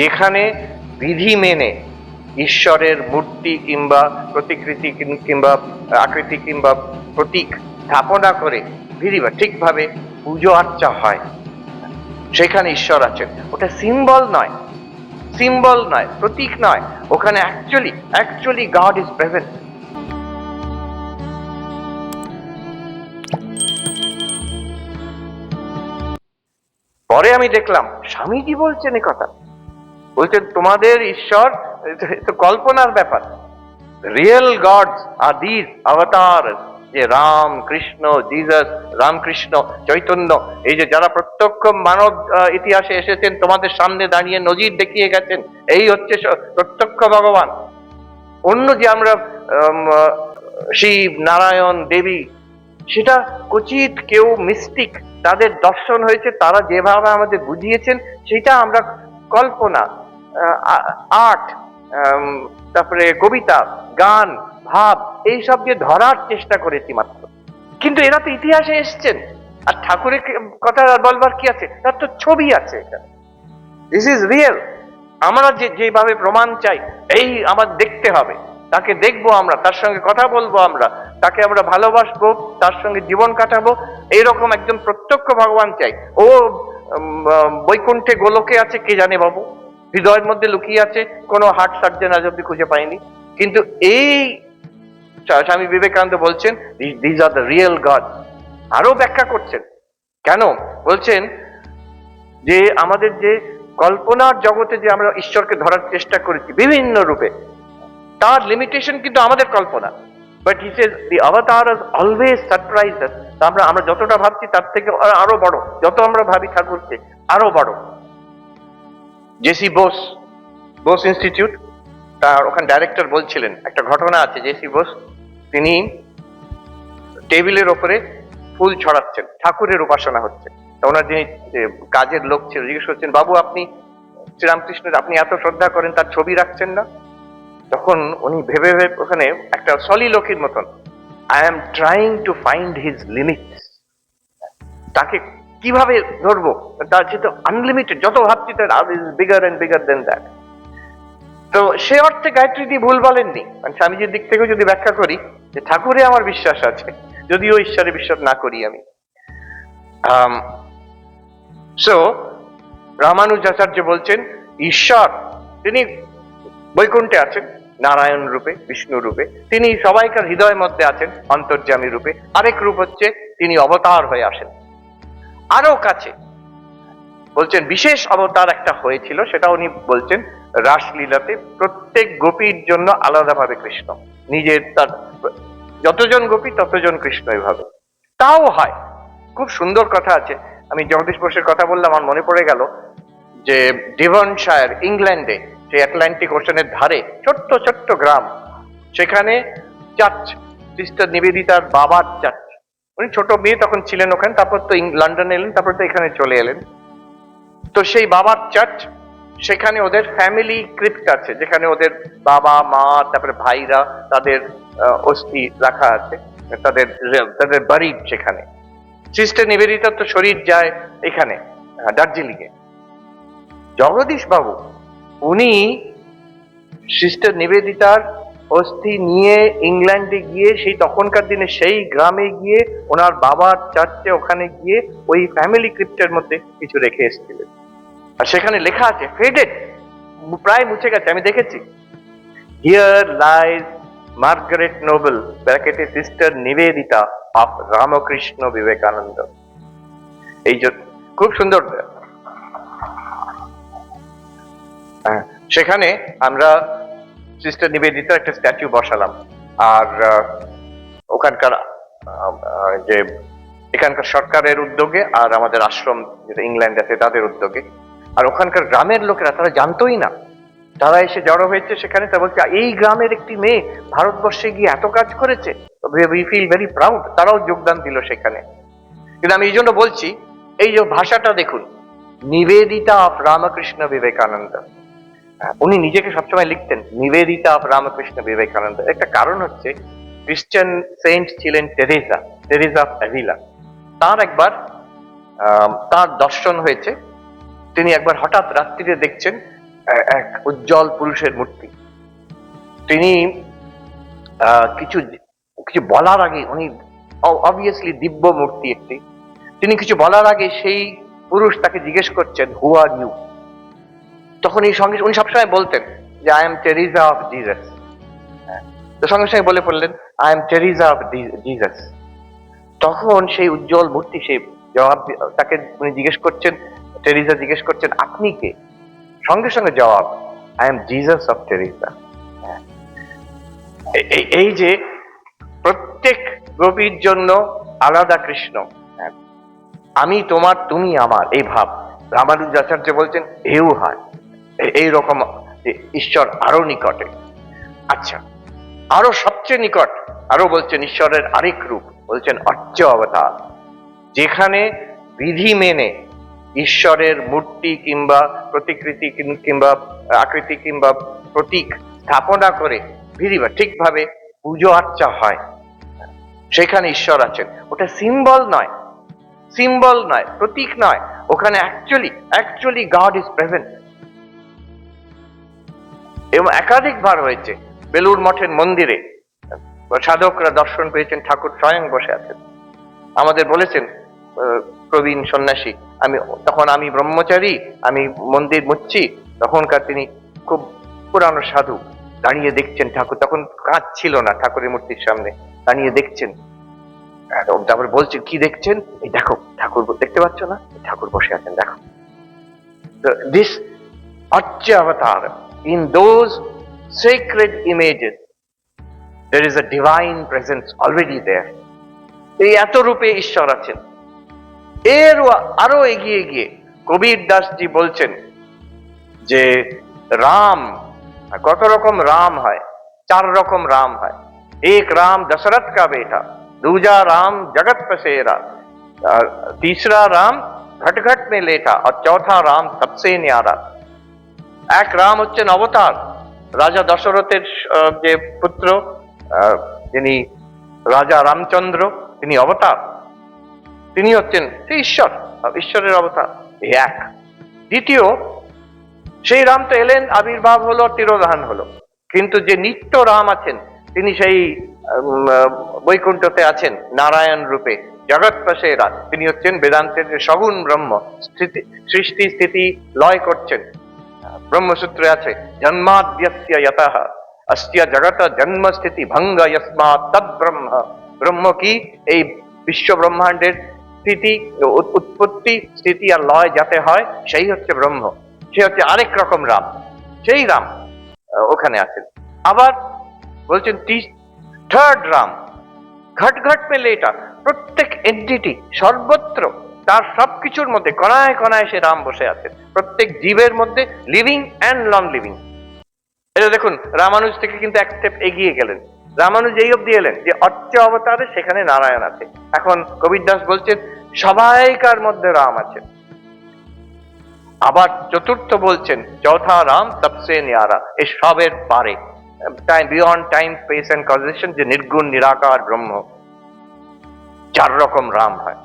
যেখানে বিধি মেনে ঈশ্বরের মূর্তি কিংবা প্রতিকৃতি কিংবা আকৃতি কিংবা প্রতীক স্থাপনা করে বিধি বা ঠিকভাবে পুজো আর্চা হয়। সেখানে ঈশ্বর আছেন। ওটা সিম্বল নয়। সিম্বল নয়, প্রতীক নয়। ওখানে actually actually God is present পরে আমি দেখলাম, স্বামীজি বলছেন এ কথা। বলছেন, তোমাদের ঈশ্বর তো- কল্পনার ব্যাপার। Real gods R this avatar যে রাম, কৃষ্ণ জিজাস রামকৃষ্ণ, চৈতন্য। এই যে যারা প্রত্যক্ষ মানব ইতিহাসে এসেছেন, তোমাদের সামনে দাঁড়িয়ে নজির দেখিয়ে গেছেন, এই হচ্ছে প্রত্যক্ষ ভগবান। অন্য যে আমরা শিব, নারায়ণ, দেবী, সেটা কচিত কেউ মিস্টিক তাদের দর্শন হয়েছে, তারা যেভাবে আমাদের বুঝিয়েছেন, সেটা আমরা কল্পনা। আর্ট তারপরে কবিতা গান ভাব এইসব যে ধরার চেষ্টা করেছি মাত্র কিন্তু এরা তো ইতিহাসে এসছেন আর ঠাকুরের কথা বলবার কি আছে তার তো ছবি আছে এটা দিস ইজ রিয়েল আমরা যে যেভাবে প্রমাণ চাই এই আমার দেখতে হবে তাকে দেখব আমরা তার সঙ্গে কথা বলব আমরা তাকে আমরা ভালোবাসবো তার সঙ্গে জীবন কাটাবো এইরকম একজন প্রত্যক্ষ ভগবান চাই ও বৈকুণ্ঠে গোলকে আছে কে জানে বাবু হৃদয়ের মধ্যে লুকিয়ে আছে, কোনো হার্ট সার্জন আজ অব্দি খুঁজে পাইনি কিন্তু এই স্বামী বিবেকানন্দ বলছেন these are the real God আরও ব্যাখ্যা করছেন। কেন? বলছেন যে আমাদের যে কল্পনার জগতে যে আমরা ঈশ্বরকে ধরার চেষ্টা করেছি বিভিন্ন রূপে, তার লিমিটেশন কিন্তু আমাদের কল্পনা। বাট হি সেজ দি অবতার অলওয়েজ সারপ্রাইজ আমরা আমরা যতটা ভাবছি, তার থেকে আরও বড়, যত আমরা ভাবি ঠাকুরকে, আরও বড়। জেসি বোস বোস ইনস্টিটিউট, তার ওখানে ডাইরেক্টর বলছিলেন, একটা ঘটনা আছে, জেসি বোস, তিনি টেবিলের ওপরে ফুল ছড়াচ্ছেন, ঠাকুরের উপাসনা হচ্ছে ওনার যিনি কাজের লোক ছিল, জিজ্ঞেস করছেন, বাবু, আপনি শ্রীরামকৃষ্ণের, আপনি এত শ্রদ্ধা করেন, তার ছবি রাখছেন না? তখন উনি ভেবে ভেবে ওখানে একটা সলি লোকের মতন I am trying to find his limits তাকে কীভাবে ধরবো? তার সে তো আনলিমিটেড যত ভাবছি তার is bigger and bigger than that তো সে অর্থে গায়ত্রী দিয়ে ভুল বলেননি। মানে স্বামীজির দিক থেকেও যদি ব্যাখ্যা করি, যে ঠাকুরে আমার বিশ্বাস আছে, যদিও ঈশ্বরে বিশ্বাস না করি আমি। সো রামানুজাচার্য বলছেন, ঈশ্বর, তিনি বৈকুণ্ঠে আছেন, নারায়ণ রূপে, বিষ্ণু রূপে, তিনি সবাইকার হৃদয়ের মধ্যে আছেন, অন্তর্যামী রূপে। আরেক রূপ হচ্ছে তিনি অবতার হয়ে আসেন। আরও কাছে। বলছেন, বিশেষ অবতার একটা হয়েছিল, সেটা উনি বলছেন, রাসলীলাতে প্রত্যেক গোপীর জন্য আলাদাভাবে কৃষ্ণ। নিজের তার, যতজন গোপী, ততজন কৃষ্ণ এভাবে। তাও হয়। খুব সুন্দর কথা আছে। আমি জগদীশ বোসের কথা বললাম, আমার মনে পড়ে গেল যে ডিভনশায়ার, ইংল্যান্ডে, যে অ্যাটলান্টিক ওশনের ধারে, ছোট্ট ছোট্ট গ্রাম, সেখানে চার্চ, সিস্টার নিবেদিতার বাবার চার্চ। উনি ছোট মেয়ে তখন ছিলেন ওখানে, তারপর তো লন্ডনে এলেন, তারপর তো এখানে চলে এলেন। তো সেই বাবার চার্চ, সেখানে ওদের ফ্যামিলি ক্রিপ্ট আছে, যেখানে ওদের বাবা, মা, তারপরে ভাইরা তাদের অস্থি রাখা আছে, তাদের তাদের বাড়ি সেখানে। সিস্টার নিবেদিতার তো শরীর যায় এখানে দার্জিলিং এ জগদীশ বাবু, উনি সিস্টার নিবেদিতার অস্থি নিয়ে ইংল্যান্ডে গিয়ে সেই তখনকার দিনে সেই গ্রামে গিয়ে ওনার বাবার চার্চে ওখানে গিয়ে ওই ফ্যামিলি ক্রিপ্টের মধ্যে কিছু রেখে এসেছিলেন। আর সেখানে লেখা আছে ফেডেড প্রায় মুছে গেছে আমি দেখেছি। হিয়ার লাইজ মার্গারেট নোবেল ব্র্যাকেটে সিস্টার নিবেদিতা অফ রামকৃষ্ণ বিবেকানন্দ এই যে খুব সুন্দর। হ্যাঁ, সেখানে আমরা সিস্টার নিবেদিতার একটা স্ট্যাচু বসালাম। আর ওখানকার যে এখানকার সরকারের উদ্যোগে আর আমাদের আশ্রম যেটা ইংল্যান্ড আছে তাদের উদ্যোগে। আর ওখানকার গ্রামের লোকেরা তারা জানতোই না। তারা এসে জড়ো হয়েছে সেখানে তা বলছে, এই গ্রামের একটি মেয়ে ভারতবর্ষে গিয়ে এত কাজ করেছে। উই ফিল ভেরি প্রাউড তারাও যোগদান দিল সেখানে। কিন্তু আমি এই জন্য বলছি, এই যে ভাষাটা দেখুন, নিবেদিতা অফ রামকৃষ্ণ বিবেকানন্দ। উনি নিজেকে সবসময় লিখতেন, নিবেদিতা অফ রামকৃষ্ণ বিবেকানন্দ। একটা কারণ হচ্ছে খ্রিস্টান সেন্ট ছিলেন টেরেসা টেরেসা অফ অ্যাভিলা তার একবার তার দর্শন হয়েছে। তিনি একবার হঠাৎ রাত্রিরে দেখছেন এক উজ্জ্বল পুরুষের মূর্তি। তিনি কিছু কিছু বলার আগে, উনি অবভিয়াসলি দিব্য মূর্তি একটি। তিনি কিছু বলার আগে সেই পুরুষ তাকে জিজ্ঞেস করছেন হু আর ইউ তখন এই সঙ্গে উনি সবসময় বলতেন যে I am Teresa of Jesus তো সঙ্গে সঙ্গে বলে পড়লেন I am Teresa of Jesus তখন সেই উজ্জ্বল মূর্তি সে জবাব তাকে উনি জিজ্ঞেস করছেন টেরিজা জিজ্ঞেস করছেন, আপনি কে? সঙ্গে সঙ্গে জবাব I am Jesus of Teresa এই- যে প্রত্যেক রবির জন্য আলাদা কৃষ্ণ হ্যাঁ। আমি তোমার, তুমি আমার, এই ভাব। রামানুজাচার্য বলছেন, এও হয়। এই রকম ঈশ্বর আরও নিকটে। আচ্ছা আরও সবচেয়ে নিকট, আরও বলছেন ঈশ্বরের আরেক রূপ, বলছেন অর্চ অবতার। যেখানে বিধি মেনে ঈশ্বরের মূর্তি কিংবা প্রতিকৃতি কিংবা আকৃতি কিংবা প্রতীক স্থাপনা করে বিধি বা ঠিকভাবে পুজো আর্চা হয়। সেখানে ঈশ্বর আছেন। ওটা সিম্বল নয়। সিম্বল নয়, প্রতীক নয়। ওখানে actually actually God is present এবং একাধিক একাধিকবার হয়েছে বেলুর মঠের মন্দিরে। সাধকরা দর্শন পেয়েছেন ঠাকুর স্বয়ং বসে আছেন। আমাদের বলেছেন প্রবীণ সন্ন্যাসী আমি তখন আমি ব্রহ্মচারী আমি মন্দির মুচ্ছি। তখনকার তিনি খুব পুরানো সাধু দাঁড়িয়ে দেখছেন ঠাকুর। তখন কাজ ছিল না ঠাকুরের মূর্তির সামনে দাঁড়িয়ে দেখছেন। তারপরে বলছেন কি দেখছেন? এই দেখো ঠাকুর দেখতে পাচ্ছ না? ঠাকুর বসে আছেন দেখো। This Archa avatar, in those sacred images, there is a divine presence already there. এই এত রূপে ঈশ্বর আছেন এর আরো এগিয়ে গিয়ে কবির দাসজি বলছেন যে রাম কত রকম রাম হয় চার রকম রাম হয় एक राम दशरथ का बेटा दूजा राम जगत पसेरा और तीसरा राम घट घट में लेटा और चौथा राम सबसे न्यारा এক রাম হচ্ছেন অবতার। রাজা দশরথের যে পুত্র যিনি রাজা রামচন্দ্র, তিনি অবতার। তিনি হচ্ছেন ঈশ্বর ঈশ্বরের অবতার এক। দ্বিতীয়, সেই রাম তো এলেন, আবির্ভাব হলো, তিরোধান হলো। কিন্তু যে নিত্য রাম আছেন, তিনি সেই বৈকুণ্ঠতে আছেন, নারায়ণ রূপে, জগৎ তিনি হচ্ছেন বেদান্তের সগুণ ব্রহ্ম। সৃষ্টি, স্থিতি লয় করছেন। ব্রহ্মসূত্রে আছে জন্মাদ্যস্য যতঃ অস্য জগত জন্ম স্থিতি ভঙ্গ যস্মাৎ তদ ব্রহ্ম ব্রহ্ম কি এই বিশ্ব ব্রহ্মাণ্ডের স্থিতি উৎ- উৎপত্তি স্থিতি আর লয় যাতে হয় সেই হচ্ছে ব্রহ্ম সে হচ্ছে আরেক রকম রাম সেই রাম আহ, ওখানে আছেন আবার বলছেন থার্ড রাম ঘট ঘট মেলে এটা প্রত্যেক এন্টিটি সর্বত্র তার সবকিছুর মধ্যে কণায় কণায় সে রাম বসে আছে। প্রত্যেক জীবের মধ্যে লিভিং অ্যান্ড নন লিভিং এটা দেখুন, রামানুজ থেকে কিন্তু এক স্টেপ এগিয়ে গেলেন। রামানুজ এই অব্দি এলেন যে অর্চ অবতারে সেখানে নারায়ণ আছে। এখন কবির দাস বলছেন, সবাইকার মধ্যে রাম আছে। আবার চতুর্থ বলছেন চৌথা রাম সবসে নিয়ারা, এ সবের পারে। Time beyond time space and causation যে নির্গুণ, নিরাকার ব্রহ্ম। চার রকম রাম হয়।